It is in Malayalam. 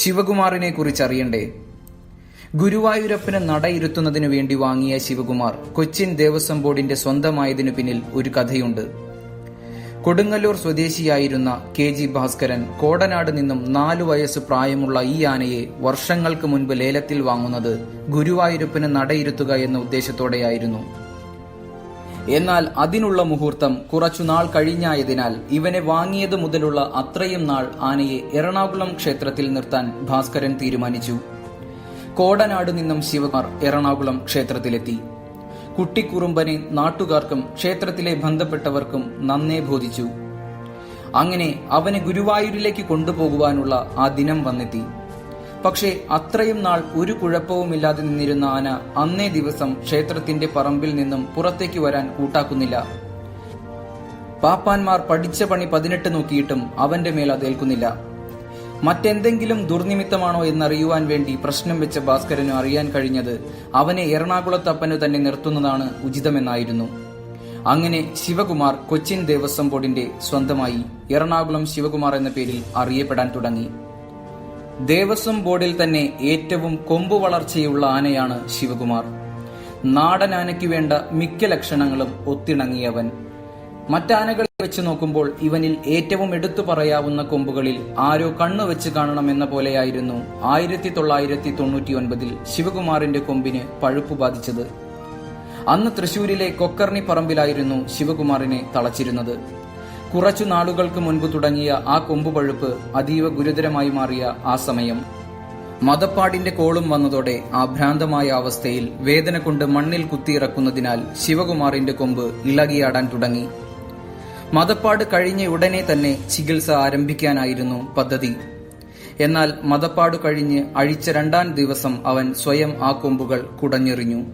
ശിവകുമാറിനെ കുറിച്ച് അറിയണ്ടേ ഗുരുവായൂരപ്പന് നടയിരുത്തുന്നതിനു വേണ്ടി വാങ്ങിയ ശിവകുമാർ കൊച്ചിൻ ദേവസ്വം ബോർഡിന്റെ സ്വന്തമായതിനു പിന്നിൽ ഒരു കഥയുണ്ട്. കൊടുങ്ങല്ലൂർ സ്വദേശിയായിരുന്ന കെ ജി ഭാസ്കരൻ കോടനാട് നിന്നും നാലു വയസ്സ് പ്രായമുള്ള ഈ ആനയെ വർഷങ്ങൾക്ക് മുൻപ് ലേലത്തിൽ വാങ്ങുന്നത് ഗുരുവായൂരപ്പന് നടയിരുത്തുക എന്ന ഉദ്ദേശത്തോടെയായിരുന്നു. എന്നാൽ അതിനുള്ള മുഹൂർത്തം കുറച്ചുനാൾ കഴിഞ്ഞായതിനാൽ ഇവനെ വാങ്ങിയത് മുതലുള്ള അത്രയും നാൾ ആനയെ എറണാകുളം ക്ഷേത്രത്തിൽ നിർത്താൻ ഭാസ്കരൻ തീരുമാനിച്ചു. കോടനാട് നിന്നും ശിവകുമാർ എറണാകുളം ക്ഷേത്രത്തിലെത്തി. കുട്ടിക്കുറുമ്പനെ നാട്ടുകാർക്കും ക്ഷേത്രത്തിലെ ബന്ധപ്പെട്ടവർക്കും നന്നേ ബോധിച്ചു. അങ്ങനെ അവനെ ഗുരുവായൂരിലേക്ക് കൊണ്ടുപോകുവാനുള്ള ആ ദിനം വന്നെത്തി. പക്ഷേ അത്രയും നാൾ ഒരു കുഴപ്പവുമില്ലാതെ നിന്നിരുന്ന ആന അന്നേ ദിവസം ക്ഷേത്രത്തിന്റെ പറമ്പിൽ നിന്നും പുറത്തേക്ക് വരാൻ കൂട്ടാക്കുന്നില്ല. പാപ്പാന്മാർ പഠിച്ച പണി പതിനെട്ട് നോക്കിയിട്ടും അവന്റെ മേൽ അതേൽക്കുന്നില്ല മറ്റെന്തെങ്കിലും ദുർനിമിത്തമാണോ എന്നറിയുവാൻ വേണ്ടി പ്രശ്നം വെച്ച ഭാസ്കരന് അറിയാൻ കഴിഞ്ഞത് അവനെ എറണാകുളത്തപ്പനു തന്നെ നിർത്തുന്നതാണ് ഉചിതമെന്നായിരുന്നു. അങ്ങനെ ശിവകുമാർ കൊച്ചിൻ ദേവസ്വം ബോർഡിന്റെ സ്വന്തമായി എറണാകുളം ശിവകുമാർ എന്ന പേരിൽ അറിയപ്പെടാൻ തുടങ്ങി. ദേവസ്വം ബോർഡിൽ തന്നെ ഏറ്റവും കൊമ്പു വളർച്ചയുള്ള ആനയാണ് ശിവകുമാർ. നാടൻ ആനയ്ക്ക് വേണ്ട മിക്ക ലക്ഷണങ്ങളും ഒത്തിണങ്ങിയവൻ. മറ്റാനകളെ വെച്ച് നോക്കുമ്പോൾ ഇവനിൽ ഏറ്റവും എടുത്തു പറയാവുന്ന കൊമ്പുകളിൽ ആരോ കണ്ണു വെച്ച് കാണണമെന്ന പോലെയായിരുന്നു ആയിരത്തി തൊള്ളായിരത്തി തൊണ്ണൂറ്റി ഒൻപതിൽ ശിവകുമാറിന്റെ കൊമ്പിന് പഴുപ്പ് ബാധിച്ചത്. അന്ന് തൃശൂരിലെ കൊക്കർണി പറമ്പിലായിരുന്നു ശിവകുമാറിനെ തളച്ചിരുന്നത്. കുറച്ചു നാളുകൾക്ക് മുൻപ് തുടങ്ങിയ ആ കൊമ്പുപഴുപ്പ് അതീവ ഗുരുതരമായി മാറിയ ആ സമയം. മതപ്പാടിന്റെ കോളും വന്നതോടെ ആ ഭ്രാന്തമായ അവസ്ഥയിൽ വേദന കൊണ്ട് മണ്ണിൽ കുത്തിയിറക്കുന്നതിനാൽ ശിവകുമാറിന്റെ കൊമ്പ് ഇളകിയാടാൻ തുടങ്ങി. മതപ്പാട് കഴിഞ്ഞ ഉടനെ തന്നെ ചികിത്സ ആരംഭിക്കാനായിരുന്നു പദ്ധതി. എന്നാൽ മതപ്പാട് കഴിഞ്ഞ് അഴിച്ച രണ്ടാം ദിവസം അവൻ സ്വയം ആ കൊമ്പുകൾ കുടഞ്ഞെറിഞ്ഞു.